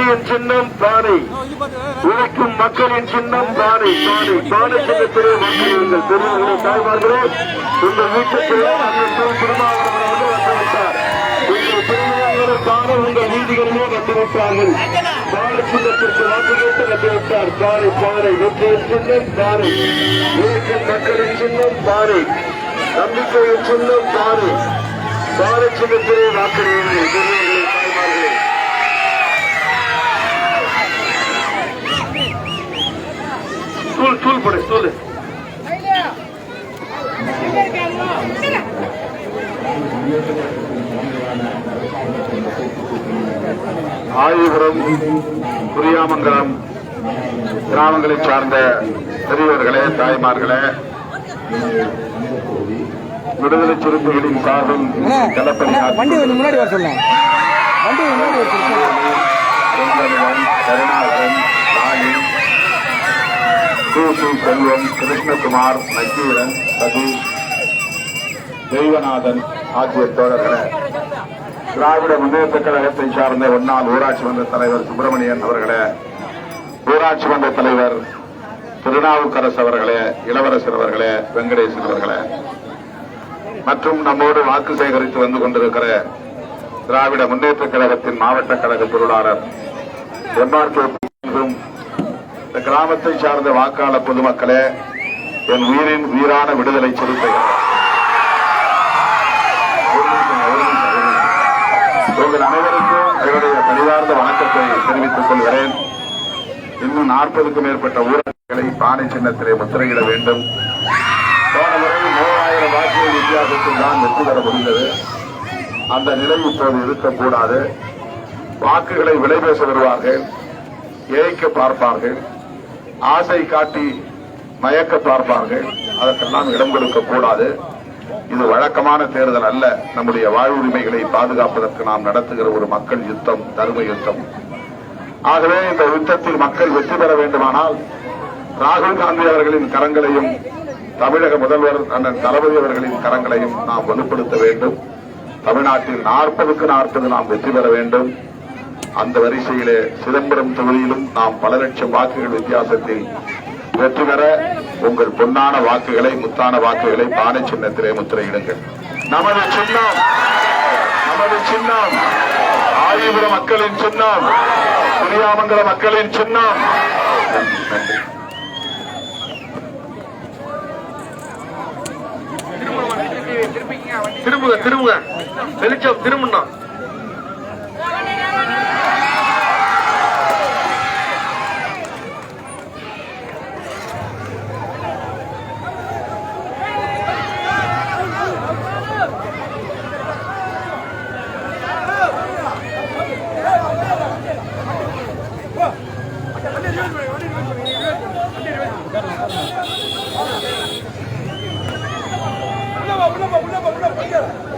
வெற்றியின் சின்னம் பானை உழைக்கும் மக்களின் சின்னம் பானை பானை பானை சின்னத்திலே வாக்குகள் பெரியவர்களே தாய்மார்களே உங்கள் வீட்டுக்கு திருமாவளவன் வந்து வந்துவிட்டார் உங்கள் வீதிகளிலே வந்துவிட்டார்கள் பானை சின்னத்திற்கு வாக்கு கேட்டு வந்துவிட்டார் பானை பானை வெற்றியின் சின்னம் பானை உழைக்கும் மக்களின் சின்னம் பானை நம்பிக்கையின் சின்னம் பானை பானை சின்னத்திலே பெரியவர்களே தாய்மார்களே. ஸ்டூல் போடு ஸ்டூல் ஆயுபுரம் புரியாமங்கலம் கிராமங்களை சார்ந்த பெரியவர்களே தாய்மார்களே விடுதலை சிறுத்தைகளின் சார்பில் களப்பணி வண்டி முன்னாடி வர சொல்லுங்க வண்டி முன்னாடி வர சொல்லுங்க சூசு செல்வம் கிருஷ்ணகுமார் நக்கீரன் சதீஷ் தெய்வநாதன் ஆகிய தோழர்களே திராவிட முன்னேற்ற கழகத்தை சார்ந்த ஒன்னால் ஊராட்சி மன்ற தலைவர் சுப்பிரமணியன் அவர்களே ஊராட்சி மன்ற தலைவர் திருநாவுக்கரசு அவர்களே இளவரசர் அவர்களே வெங்கடேசன் அவர்களே மற்றும் நம்மோடு வாக்கு சேகரித்து வந்து கொண்டிருக்கிற திராவிட முன்னேற்ற கழகத்தின் மாவட்ட கழக பொருளாளர் எம்ஆர்கே இந்த கிராமத்தை சார்ந்த வாக்காளர் பொதுமக்களே என் உயிரின் உயிரான விடுதலை சிறுத்தைகள். உங்கள் அனைவருக்கும் என்னுடைய பணிவார்ந்த வணக்கத்தை தெரிவித்துக் கொள்கிறேன். இன்னும் நாற்பதுக்கும் மேற்பட்ட ஊரகங்களை பானை சின்னத்திலே முத்திரையிட வேண்டும். போன முறை மூவாயிரம் வாக்குகள் வித்தியாசத்தில் தான் வெற்றி பெற முடிந்தது. அந்த நிலை இப்போது இருக்கக்கூடாது. வாக்குகளை விலை பேச வருவார்கள் இழைக்க பார்ப்பார்கள். ஆசை காட்டி மயக்க பார்ப்பார்கள். அதற்கெல்லாம் இடம் கொடுக்க கூடாது. இது வழக்கமான தேர்தல் அல்ல. நம்முடைய வாழ்வுரிமைகளை பாதுகாப்பதற்கு நாம் நடத்துகிற ஒரு மக்கள் யுத்தம் தர்ம யுத்தம். ஆகவே இந்த யுத்தத்தில் மக்கள் வெற்றி பெற வேண்டுமானால் ராகுல் காந்தி அவர்களின் கரங்களையும் தமிழக முதல்வர் அண்ணன் தளபதி அவர்களின் கரங்களையும் நாம் வலுப்படுத்த வேண்டும். தமிழ்நாட்டில் நாற்பதுக்கு நாற்பது நாம் வெற்றி பெற வேண்டும். அந்த வரிசையிலே சிதம்பரம் தொகுதியிலும் நாம் பல லட்சம் வாக்குகள் வித்தியாசத்தில் வெற்றி பெற உங்கள் பொன்னான வாக்குகளை முத்தான வாக்குகளை பானை சின்னத்திலே முத்திரையிடுங்கள். நமது சின்னம் நமது சின்னம் ஆயுபுர மக்களின் சின்னம் புரியாமங்கல மக்களின் சின்னம். நன்றி திரும்புங்க திரும்புங்க. வெளிச்சம் திரும்பணும் Yeah.